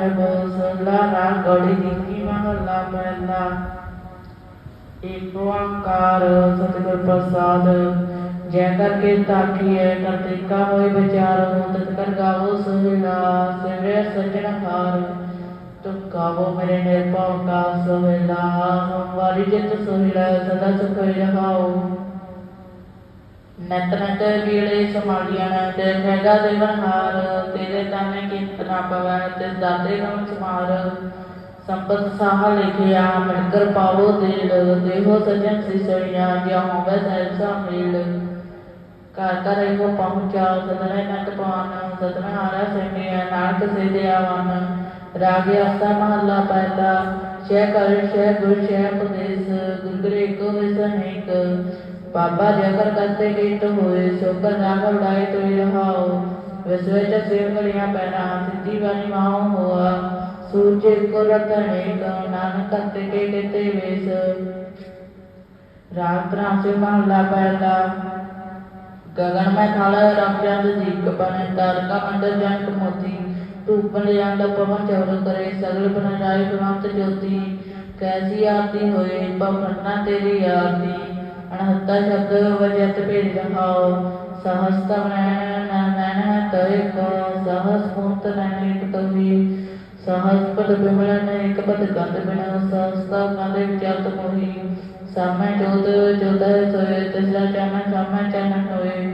ਸਾਹਿਬ ਸੋਲਾ ਰਾਗ ਗੌੜੀ ਜੀ ਮਹੱਲਾ ਪਹਿਲਾ ਏਕ ਓੰਕਾਰ ਸਤਿਗੁਰ ਪ੍ਰਸਾਦ, ਜੈ ਕਰਕੇ ਤਾਕੀਐ ਕਰਤੇ ਕਾ ਹੋਏ ਵਿਚਾਰ ਹੋ ਤਤ ਕਰ ਗਾਵੋ ਸੋਹਿਲਾ ਸਿਵੈ ਸਜਣ ਹਾਰ। ਤੁਮ ਗਾਵੋ ਮੇਰੇ ਨਿਰਭਉ ਕਾ ਸੋਹਿਲਾ ਹਮਾਰੀ ਜਿਤ ਸੋਹਿਲਾ ਸਦਾ ਸੁਖ ਰਹਾਉ ਗੀਲੇ ਸਮਾਲੀਆਂ ਤੇ ਹੈਗਾ ਦੇਵਨਹਾਰ ਤੇਰੇ ਤਾਨੇ ਕੀਮਤ ਪਵੈ ਤੇ ਦਾਤੇ ਗਮ ਸਮਾਰ। ਸੰਪਤ ਸਾਹ ਲਿਖਿਆ ਮਿਲਕਰ ਪਾਵੋ ਦਿਲ ਦੇਹੋ ਸਜਣ ਸਿਸੜੀਆਂ ਜਿਉ ਹੋਵੇ ਸਹਿਸਾ ਮੇਲ। ਘਰ ਘਰ ਇਹੋ ਪਹੁੰਚਾ ਸਦਨੇ ਨਟ ਪਾਨ ਸਤਨ ਹਾਰਾ ਸੰਗਿਆ ਨਾਨਕ ਸੇ ਦਿਆਵਨ ਰਾਗ ਆਸਾ ਮਹੱਲਾ ਪਹਿਲਾ ਸ਼ੈ ਕਰ ਸ਼ੈ ਗੁਰ ਸ਼ੈ ਉਪਦੇਸ਼, ਗੁਰਗੁਰੇ ਕੋ ਵਿਸਨੇਕ ਬਾਬਾ ਦੇ ਅਕਰ ਕਰਤੇ ਗੀਤ ਹੋਏ, ਸੁਖ ਨਾਮ ਉਡਾਏ ਤੋਈ ਰਹਾਓ। ਵਿਸਵੇਚ ਸੇਵ ਕਰਿਆ ਪੈਣਾ, ਸਿੱਧੀ ਵਾਲੀ ਮਾਉ ਹੋਆ। ਸੂਰਜੇ ਕੋ ਰਤਣੇ ਕਉ ਨਾਨਕ ਤੇ ਕੇ ਕੇਤੇ ਵੇਸ। ਰਾਤ ਰਾਮ ਸੇ ਮਾਲਾ ਪੈਦਾ। ਗगन ਮੈਂ ਖਾਲ ਰਮਜੰਦ ਜੀ ਕਪਨੇ ਤਾਰਕਾ ਮੰਡਲ ਜੰਤ ਮੋਤੀ। ਧੂਪਨ ਜਾਂਦਾ ਪਵਨ ਚੌਰ ਕਰੇ ਸਗਲ ਬਨ ਰਾਏ ਗਵਾਂਤ ਜੋਤੀ। ਕੈਸੀ ਆਰਤੀ ਹੋਏ ਪਵਨਾ ਤੇਰੀ ਆਰਤੀ। ਅਣਹੱਤਾ ਸ਼ਬਦ ਵਜਤ ਭੇਦ ਰਹਾਉ। ਸਹਸਤ ਮੈਂ ਨਨ ਤਰੇ ਕੋ ਸਹਸ ਹੁੰਤ ਨੈਨਿਕ ਤੋਹੀ। ਸਹਸ ਪਦ ਬਿਮਲਨ ਇੱਕ ਪਦ ਗੰਦ ਬਿਨਾ। ਸਹਸਤਾ ਕਾਂਦੇ ਵਿਚਾਰਤ ਮੋਹੀ। ਸਾਮੈ ਜੋਤ ਜੋਤ ਸੋਏ ਤਿਸਲਾ ਚਾਨਣ ਸਾਮੈ ਚਾਨਣ ਹੋਏ